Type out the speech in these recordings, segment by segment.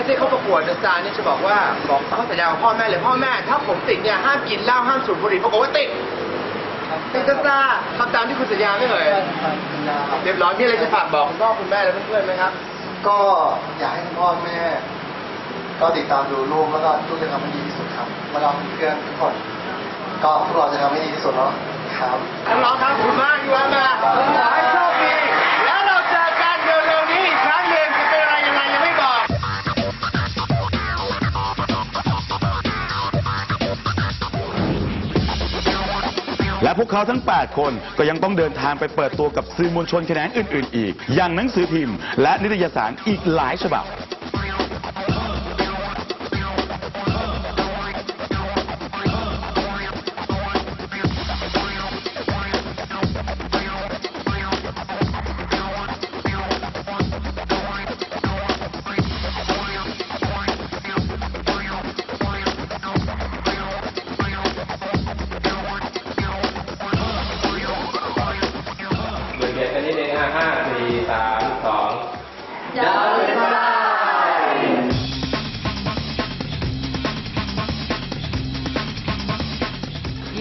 สที่เขาประกวดดอะสตาร์เนี่ยจะบอกว่าบอกเขาสัญญากับพ่อแม่เลยพ่อแม่ ถ้าผมติดเนี่ยห้ามกินเหล้าห้ามสูบบุหรี่ปรากฏว่าติดติดดอะสตาทำตามที่คุณสัญญาไม่เอ่ยเรียบร้อยมีอะไรจะฝากบอกคุณพ่อคุณแม่และเพื่อนๆไหมครับ ก็อยากให้คุณพ่อแม่ ก็ติดตามดูลูกแล้วก็ลูกจะทำให้ดีที่สุดครับมาเราเพื่อนทุกคน ก็พวกเราจะทำให้ดีที่สุดแล้วครับน้องๆครับขอบคุณมากที่แวะมา เขาทั้ง 8 คน ก็ยังต้องเดินทางไปเปิดตัวกับสื่อมวลชนแขนงอื่น ๆ อีก อย่างหนังสือพิมพ์ และนิตยสารอีกหลายฉบับ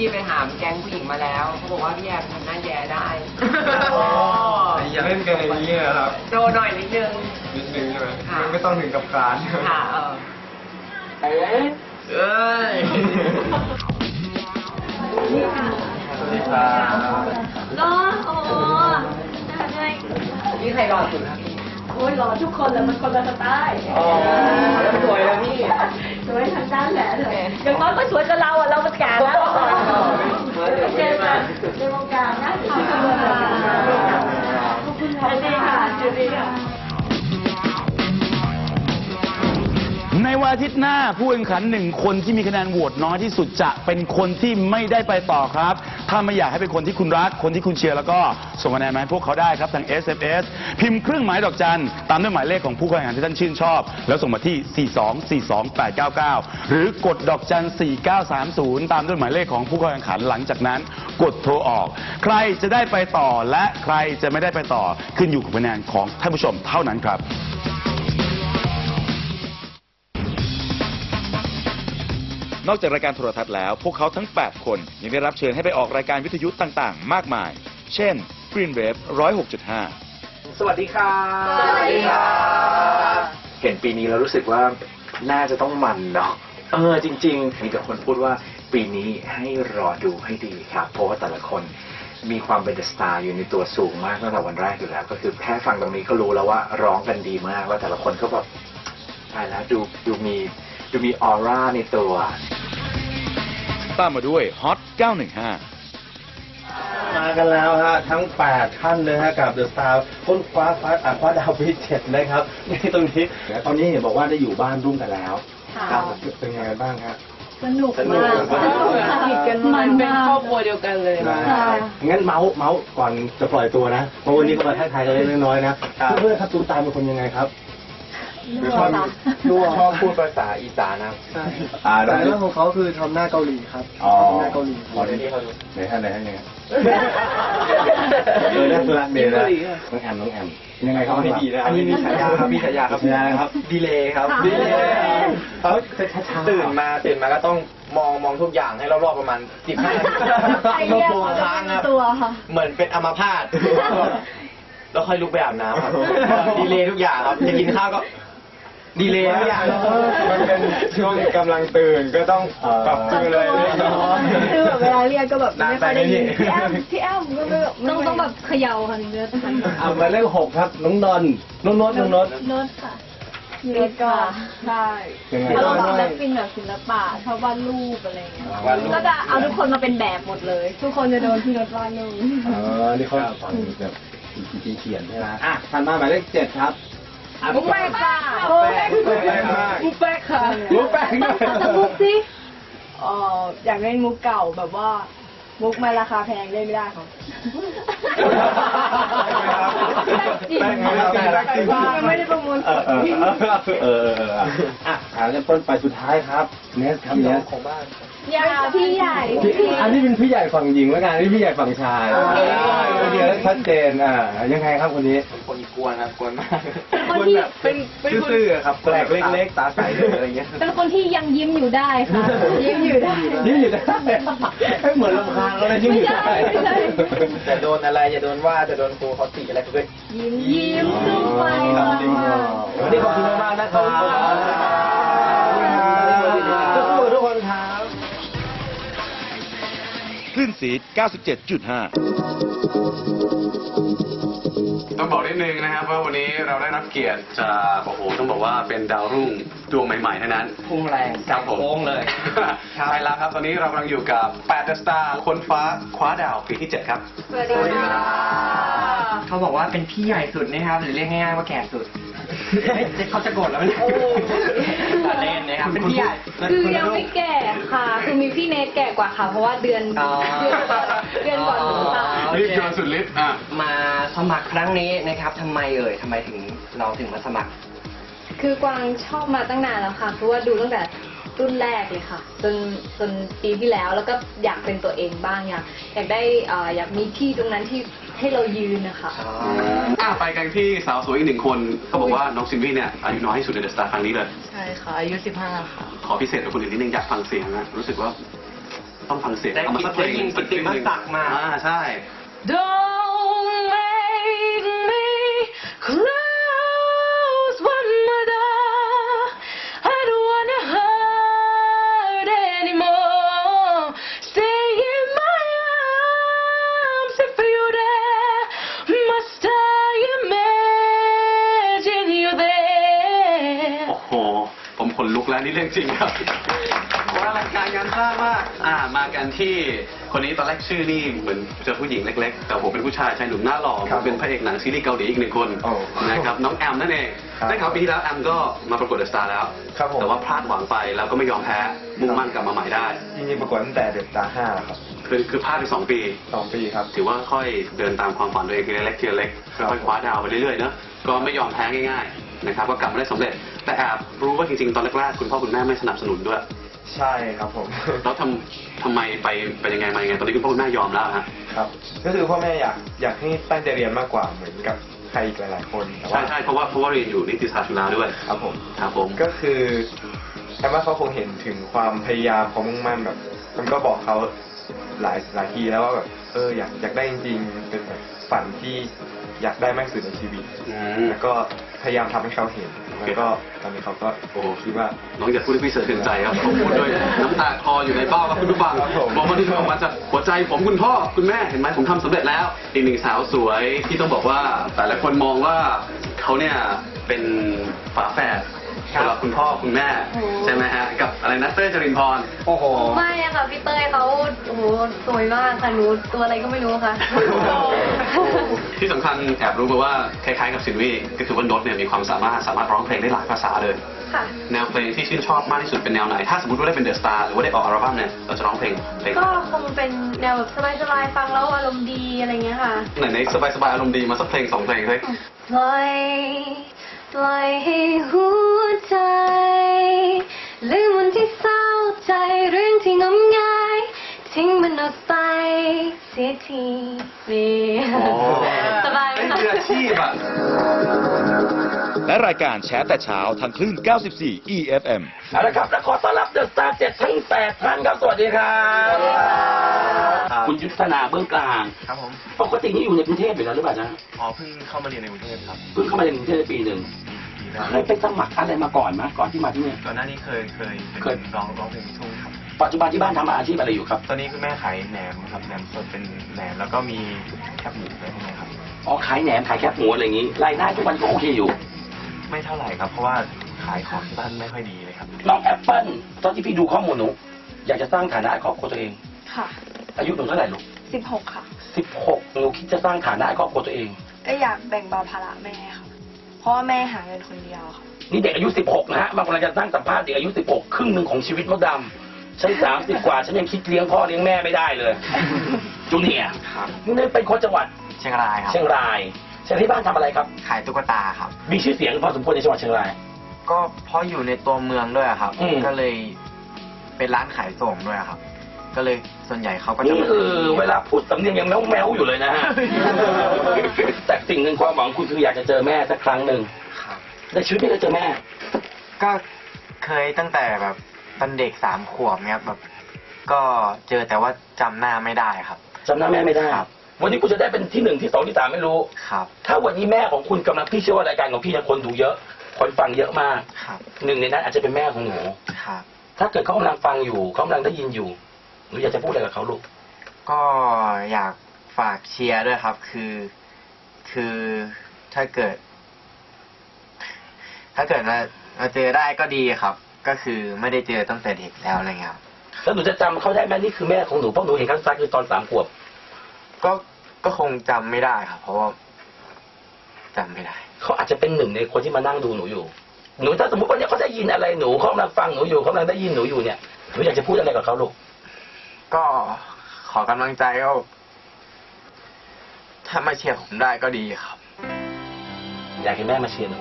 พี่ไปหาแก๊งผู้หญิงมาแล้วเขาบอกว่าพี่แอมทำหน้าแย่ได้อย่าเล่นกันอย่างนี้นะครับ โดนหน่อยนิดนึง นิดนึงใช่ไหมค่ะไม่ต้องถึงกับการค่ะเออเอ้ยเอ้ยสวัสดีครับรอโอ้ใช่นี่ใครรอสุดครับพี่โอ้ยรอทุกคนเลยมันคนละสไตล์อ๋อแล้วสวยแล้วพี่ สวยทางด้านแหละเลยอย่างน้อยก็สวยกับเราอะ เรามันแก่แล้ว วันอาทิตย์หน้าผู้แข่งขันหนึ่งคนที่มีคะแนนโหวตน้อยที่สุดจะเป็นคนที่ไม่ได้ไปต่อครับ ถ้าไม่อยากให้เป็นคนที่คุณรัก คนที่คุณเชียร์แล้วก็ส่งคะแนนมาให้พวกเขาได้ครับทาง SMS พิมพ์เครื่องหมายดอกจันตามด้วยหมายเลขของผู้แข่งขันที่ท่านชื่นชอบ แล้วส่งมาที่ 4242899 หรือกดดอกจัน 4930 ตามด้วยหมายเลขของผู้แข่งขันหลังจากนั้น กดโทรออก ใครจะได้ไปต่อและใครจะไม่ได้ไปต่อขึ้นอยู่กับคะแนนของท่านผู้ชมเท่านั้นครับ นอกจากรายการโทรทัศน์แล้ว พวกเขาทั้ง 8 คนยังได้รับเชิญให้ไปออกรายการวิทยุต่างๆ มากมาย เช่น Green Wave 106.5 สวัสดีค่ะ สวัสดีค่ะ เห็นปีนี้แล้วรู้สึกว่าน่าจะต้องมันเนาะ เออจริงๆมีแต่คนพูดว่าปีนี้ให้รอดูให้ดีครับ เพราะว่าแต่ละคนมีความเป็นเดอะสตาร์อยู่ในตัวสูงมากตั้งแต่วันแรกอยู่แล้ว ก็คือแค่ฟังตรงนี้ก็รู้แล้วว่าร้องกันดีมากว่าแต่ละคนก็แบบตายแล้วดูดูมี ดูมีออร่าในตัว ตามมาด้วย Hot 915 มากันแล้วฮะทั้ง 8 ท่านเลยฮะกับเดอะสตาร์ค้นคว้าฟ้าอ่าคว้าดาวพิเศษนะครับนี่ตรงนี้ตอนนี้เห็นบอกว่าได้อยู่บ้านร่วมกันแล้วค่ะครับเป็นยังไงบ้างฮะ สนุกมากสนุกค่ะ สนิทกันมากเป็นครอบครัวเดียวกันเลยนะค่ะงั้นเมาส์เมาส์ก่อนจะปล่อยตัวนะเพราะวันนี้ก็มาทักทายกันเล็กๆน้อยๆนะเพื่อนๆครับตูมตามเป็นคนยังไงครับ ชอบชอบพูดภาษาอีสานนะอ่าแต่เรื่องของเขาคือทำหน้าเกาหลีครับอ๋อ ทำหน้าเกาหลีขอได้ที่เขาดูไหนท่านไหนท่านยังไงเออน่ารักดีนะน้องแอมน้องแอมยังไงครับไม่ดีนะอันนี้มีฉายาครับมีฉายาครับฉายาครับ ดีเลยครับดีเลยเขาช้าๆตื่นมาตื่นมาก็ต้องมองมองทุกอย่างให้รอบๆประมาณสิบห้าไอเดียเขาจะเป็นตัวค่ะ เหมือนเป็นอัมพาตแล้วค่อยลุกไปอาบน้ำครับดีเลยทุกอย่างครับจะกินข้าวก็ ดีเลยทุกอย่างมันเป็นช่วงกำลังตื่นก็ต้องปรับตัวเลยคือแบบเวลาเรียกก็แบบนานไม่ไปค่อยไหมได้ยิพี่นพี่แอมพี่แอมก็ไม่แบบต้องต้องแบบเขย่าค่ะถึงจะทันเอาหมายเลขหกครับน้องนนท์น้องโนตน้องโนตโน้ตค่ะโน้ตก็ใช่ยังไง เราบ้างศิลปินแบบศิลปะชอบวาดรูปอะไรอย่างเงี้ยวาดรูป ก็จะเอาทุกคนมาเป็นแบบหมดเลย ทุกคนจะโดนพี่โน้ตวาดรูปเออนี่เขาสอนแบบจริงๆเขียนใช่ไหมอะถัดมาหมายเลขเจ็ดครับ มุกแป๊กค่ะมุกแป๊กมุกแป๊กมากมุกแป๊กค่ะมุกแป๊กด้วยสักมุกสิเอออยากเล่นมุกเก่าแบบว่า มุกมันราคาแพงเล่นไม่ได้ค่ะแป๊กไงครับแป๊กจริงยังไม่ได้ประมูลเออเออเออเออเอออะถามกันต้นไปสุดท้ายครับเนสครับเนสอย่าพี่ใหญ่พี่อันนี้เป็นพี่ใหญ่ฝั่งหญิงแล้วกันอันนี้พี่ใหญ่ฝั่งชายโอเคโอเคแล้วชัดเจนอ่ายังไงครับคนนี้คน กวนครับกวนมากคนที่เป็นเป็นซื่อๆครับแปลกเล็กๆ ตาใสเลยอะไรเงี้ยเป็นคนที่ยังยิ้มอยู่ได้ค่ะ ยิ้มอยู่ได้ ยิ้มอยู่ได้ไม่เหมือนลำพางก็เลยยิ้มอยู่ได้ไม่ใช่ไม่ใช่จะโดนอะไรจะโดนว่าจะโดนครูเขาติอะไรก็เป็น ยิ้มยิ้มด้วยค่ะวันนี้ขอบคุณมากๆนะครับ คลื่นสี97.5 ต้องบอกนิดนึงนะครับว่าวันนี้เราได้รับเกียรติจากโอ้โหต้องบอกว่าเป็นดาวรุ่งดวงใหม่ๆทั้งนั้นพุ่งแรงครับผมโค้งเลยใช่แล้วครับตอนนี้เรากำลังอยู่กับ8 The Star คนฟ้าคว้าดาวปีที่ 7 ครับ สวัสดีค่ะเขาบอกว่าเป็นพี่ใหญ่สุดนะครับหรือเรียกง่ายๆว่าแก่สุด เฮ้ยเขาจะโกรธแล้วไหมตัดเล่นนะครับเป็นพี่ใหญ่คือยังไม่แก่ค่ะ คือมีพี่เนทแก่กว่าค่ะ เพราะว่าเดือนอ๋อเดือนก่อนเดือนก่อนหนูค่ะรีบโยนสุดฤทธิ์อะมาสมัครครั้งนี้นะครับทำไมเอ่ยทำไมถึงเราถึงมาสมัคร คือกวางชอบมาตั้งนานแล้วค่ะ เพราะว่าดูตั้งแต่ รุ่นแรกเลยค่ะ จนจนปีที่แล้วแล้วก็อยากเป็นตัวเองบ้างอยากอยากได้เอ่ออยากมีที่ตรงนั้นที่ให้เรายืนนะคะ อะไปกันที่สาวสวยอีกหนึ่งคนเขาบอกว่าน้องซินวี่เนี่ยอายุน้อยที่สุดในเดอะสตาร์ครั้งนี้เลย ใช่ค่ะ อายุ 15 ค่ะ ขอพิเศษกับคนอื่นนิดนึงอยากฟังเสียงนะรู้สึกว่าต้องฟังเสียงได้เอามาสักเพลงได้ยินสักเพลงหกิตตินึ่งมศักดิ์มา อ่าใช่ Don't แล้วนี่เรื่องจริงครับว่าอลังการงานสร้างมาก อ่ามากันที่คนนี้ตอนแรกชื่อนี่เหมือนเจอผู้หญิงเล็ก ๆ แต่ผมเป็นผู้ชายชายหนุ่มหน้าหล่อครับเป็นพระเอกหนังซีรีส์เกาหลีอีกหนึ่งคนโอ้นะครับน้องแอมนั่นเองครับได้ข่าวปีที่แล้วแอมก็มาประกวดเดอะสตาร์แล้ว ครับผม แต่ว่าพลาดหวังไปแล้วก็ไม่ยอมแพ้มุ่งมั่นกลับมาใหม่ได้ จริงๆประกวดตั้งแต่เด็กตาห้าแล้วครับคือคือพลาดไปสองปี สองปีครับ ถือว่าค่อยเดินตามความฝันตัวเองทีละเล็กทีละเล็กครับ ค่อยคว้าดาวไปเรื่อยๆเนอะก็ไม่ยอมแพ้ง่ายๆ นะครับก็กลับมาได้สำเร็จ แต่แอบรู้ว่าจริงๆตอนแรกๆคุณพ่อคุณแม่ไม่สนับสนุนด้วย ใช่ครับผม แล้วทำทำไมไปไปยังไงมายังไงตอนนี้คุณพ่อคุณแม่ยอมแล้วฮะ ครับ ก็คือพ่อแม่อยากอยากให้ตั้งใจเรียนมากกว่าเหมือนกับใครอีกหลายๆคนแต่ใช่ว่าใช่เพราะว่าเพราะว่าเรียนอยู่นิติศาสตร์จุฬาด้วยครับผม ครับผม ก็คือแอมว่าเขาคงเห็นถึงความพยายามความมุ่งมั่นแบบมันก็บอกเขาหลายหลายทีแล้วว่าแบบเอออยากอยากได้จริงๆเป็นแบบฝันที่ อยากได้มากที่สุดในชีวิต อืม แล้วก็พยายามทำให้เขาเห็น แล้วก็ตอนนี้เขาก็โอ้คิดว่า น้องอย่าพูดให้พี่เสือถึงใจครับผมพูดด้วยน้ำตาคลออยู่ในเบ้าครับคุณผู้ฟังครับผม บอกว่าที่ออกมาจากหัวใจผมคุณพ่อคุณแม่เห็นไหมผมทำสำเร็จแล้ว อีกหนึ่งสาวสวยที่ต้องบอกว่าแต่ละคนมองว่าเขาเนี่ยเป็นฝาแฝด สำหรับคุณพ่อคุณแม่ ใช่ไหมฮะ กับอะไรนะเต้ยจรินพร โอ้โห ไม่อะค่ะพี่เต้ยเขาโอ้โหสวยมากค่ะหนูตัวอะไรก็ไม่รู้ค่ะ ที่สำคัญแอบรู้มาว่าคล้ายๆกับซินวี่ก็คือว่านดเนี่ยมีความสามารถสามารถร้องเพลงได้หลายภาษาเลยค่ะแนวเพลงที่ชื่นชอบมากที่สุดเป็นแนวไหน ถ้าสมมติว่าได้เป็นเดอะสตาร์หรือว่าได้ออกอัลบั้มเนี่ยเราจะร้องเพลงเพลงก็คงเป็นแนวแบบสบายๆฟังแล้วอารมณ์ดีอะไรเงี้ยค่ะไหนในสบายๆอารมณ์ดีมาสักเพลงสองเพลงเลย ปล่อย ปล่อยให้หัวใจลืมวันที่เศร้าใจเรื่องที่งมงายทิ้งมันออกไปเสียทีนี่สบายไหมเป็นคะมืออาชีพอะและรายการแชร์แต่เช้าทางคลื่น 94 EFM เอาละครับและขอต้อนรับเดอะสตาร์เจ็ดทั้งแปดท่านครับ สวัสดีครับ คุณยุทธนาเบื้องกลาง ครับผมปกตินี่อยู่ในกรุงเทพอยู่แล้วหรือเปล่าจ๊ะอ๋อเพิ่งเข้ามาเรียนในกรุงเทพครับเพิ่งเข้ามาในกรุงเทพได้ปีหนึ่งปีแรกเคยไปสมัครอะไรมาก่อนไหมก่อนที่มาที่นี่ก่อนหน้านี้เคยเคยเคเป็ยนร้องร้องเพลงลูกทุ่งครับปัจจุบันที่บ้านทำอาชีพอะไรอยู่ครับ ตอนนี้คุณแม่ขายแหนมครับแหนมสดเป็นแหนมแล้วก็มีแคบหมูด้วยพวกนี้ครับอ๋อขายแหนมขายแคบหมูอะไรอย่างนี้รายได้ทุกวันก็โอเคอยู่ ไม่เท่าไหร่ครับ เพราะว่าขายของที่บ้านไม่ค่อยดีเลยครับน้องแอปเปิ้ลตอนที่พี่ดูข้อมูลหนูอยากจะสร้างฐานะให้ครอบครัวตัวเองค่ะ อายุหนูเท่าไหร่ลูกสิบหกค่ะ สิบหกหนูคิดจะสร้างฐานะให้ครอบครัวตัวเอง ก็อยากแบ่งเบาภาระแม่ค่ะ เพราะว่าแม่หาเงินคนเดียวค่ะ นี่เด็กอายุ 16 นะฮะบางคนจะตั้งสัมภาษณ์เด็กอายุ 16 ครึ่งหนึ่งของชีวิตมดดำฉัน30 กว่า ฉันยังคิดเลี้ยงพ่อเลี้ยงแม่ไม่ได้เลย จูเนียร์ครับ นี่เป็นคนจังหวัดเชียงรายครับ เชียงรายเชียงที่บ้านทำอะไรครับ ขายตุ๊กตาครับ มีชื่อเสียงพอสมควรในจังหวัดเชียงราย ก็เพราะอยู่ในตัวเมืองด้วยครับ อืม ก็เลยเป็นร้านขายส่งด้วยครับ ก็เลยส่วนใหญ่เขาก็จะนี่คือเวลาพูดสำเนียงยังแมวแมวๆอยู่เลยนะฮะ แต่สิ่งหนึ่งความหวังคุณคืออยากจะเจอแม่สักครั้งหนึ่งครับ ในชีวิตไม่เคยเจอแม่ ก็เคยตั้งแต่แบบตอนเด็กสามขวบเนี่ยครับแบบ ก็เจอแต่ว่าจำหน้าไม่ได้ครับ จำหน้าแม่ไม่ได้ ครับ วันนี้คุณจะได้เป็นที่หนึ่งที่สองที่สามไม่รู้ ครับ ถ้าวันนี้แม่ของคุณกำลังพี่เชื่อว่ารายการของพี่เนี่ยคนดูเยอะ คนฟังเยอะมาก ครับ หนึ่งในนั้นอาจจะเป็นแม่ของหนู ครับ ถ้าเกิดเขากำลังฟังอยู่เขากำลังได้ยินอยู่ หนูอยากจะพูดอะไรกับเขาลูก ก็อยากฝากเชียร์ด้วยครับ คือ คือถ้าเกิด ถ้าเกิดเราเราเจอได้ก็ดีครับ ก็คือไม่ได้เจอตั้งแต่เด็กแล้วอะไรเงี้ยครับแล้วหนูจะจำเขาได้ไหมนี่คือแม่ของหนูเพราะหนูเห็นครั้งสุดท้ายคือตอนสามขวบ ก็ก็คงจำไม่ได้ครับ เพราะว่าจำไม่ได้ เขาอาจจะเป็นหนึ่งในคนที่มานั่งดูหนูอยู่ หนูถ้าสมมติว่าเนี่ยเขาได้ยินอะไรหนูเขากำลังฟังหนูอยู่เขากำลังได้ยินหนูอยู่เนี่ยหนูอยากจะพูดอะไรกับเขาลูก ก็ขอกำลังใจก็ถ้ามาเชียร์ผมได้ก็ดีครับ อยากให้แม่มาเชียร์หนู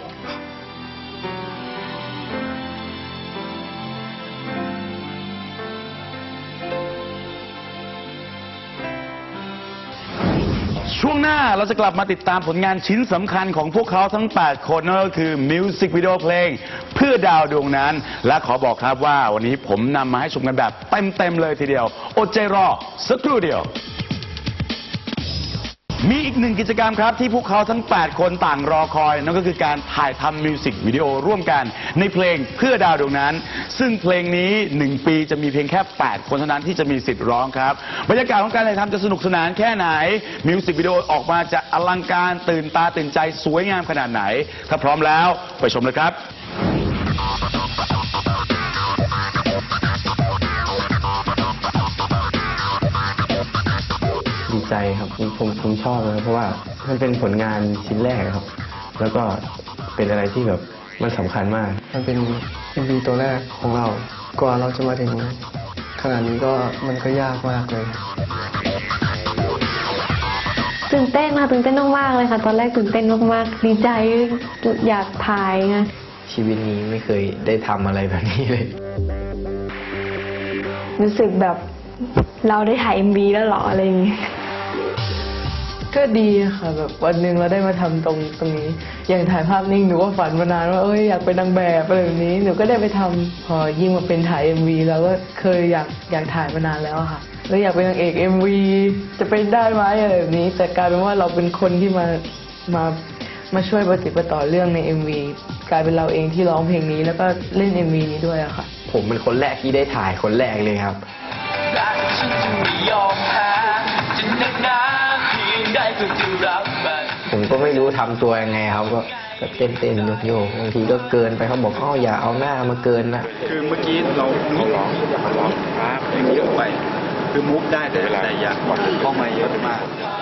ช่วงหน้าเราจะกลับมาติดตามผลงานชิ้นสำคัญของพวกเขาทั้ง 8 คนนั่นก็คือมิวสิกวิดีโอเพลง เพื่อดาวดวงนั้น และขอบอกครับว่าวันนี้ผมนำมาให้ชมกันแบบเต็ม ๆ เลยทีเดียว อดใจรอสักครู่เดียว มีอีกหนึ่งกิจกรรมครับที่พวกเขาทั้ง 8 คนต่างรอคอย นั่นก็คือการถ่ายทำมิวสิกวิดีโอร่วมกันในเพลงเพื่อดาวดวงนั้น ซึ่งเพลงนี้ 1 ปีจะมีเพียงแค่ 8 คนเท่านั้นที่จะมีสิทธิ์ร้องครับ บรรยากาศของการถ่ายทำจะสนุกสนานแค่ไหนมิวสิกวิดีโอออกมาจะอลังการตื่นตาตื่นใจสวยงามขนาดไหน ถ้าพร้อมแล้วไปชมเลยครับ ใจครับผมผมผมชอบนะครับเพราะว่ามันเป็นผลงานชิ้นแรกครับ แล้วก็เป็นอะไรที่แบบมันสำคัญมาก มันเป็นเอ็มวีตัวแรกของเรากว่าเราจะมาถึงขนาดนี้ก็มันก็ยากมากเลยตื่นเต้นค่ะตื่นเต้นมากๆเลยค่ะ ตอนแรกตื่นเต้นมากๆดีใจอยากถ่ายไงชีวิตนี้ไม่เคยได้ทำอะไรแบบนี้เลย รู้สึกแบบเราได้ถ่าย MV แล้วเหรออะไรอย่างงี้ ก็ดีค่ะแบบวันหนึ่งเราได้มาทำตรงตรงนี้ อย่างถ่ายภาพนิ่งหนูก็ฝันมานานว่าเอ้ยอยากเป็นนางแบบอะไรแบบนี้หนูก็ได้ไปทำพอยิ่งมาเป็นถ่าย MV เราก็เคยอยากอยากถ่ายมานานแล้วค่ะแล้วอยากเป็นนางเอก MV จะเป็นได้ไหมอะไรแบบนี้ แต่กลายเป็นว่าเราเป็นคนที่มามามาช่วยประติดประต่อเรื่องใน MV กลายเป็นเราเองที่ร้องเพลงนี้แล้วก็เล่น MV นี้ด้วยอะค่ะ ผมเป็นคนแรกที่ได้ถ่ายคนแรกเลยครับรักฉันจะไม่ยอมแพ้จะนักหนา เพียงใดก็จะรับมันผมก็ไม่รู้ทำตัวยังไงครับก็ก็เต้นเต้นโยกโยกบางทีก็เกินไปเขาบอกอ้ออย่าเอาหน้ามาเกินนะคือเมื่อกี้เราเขาร้องเขาร้องครับเยอะไป คือมุกได้แต่แต่อย่าเข้ามาเยอะมากให้เราได้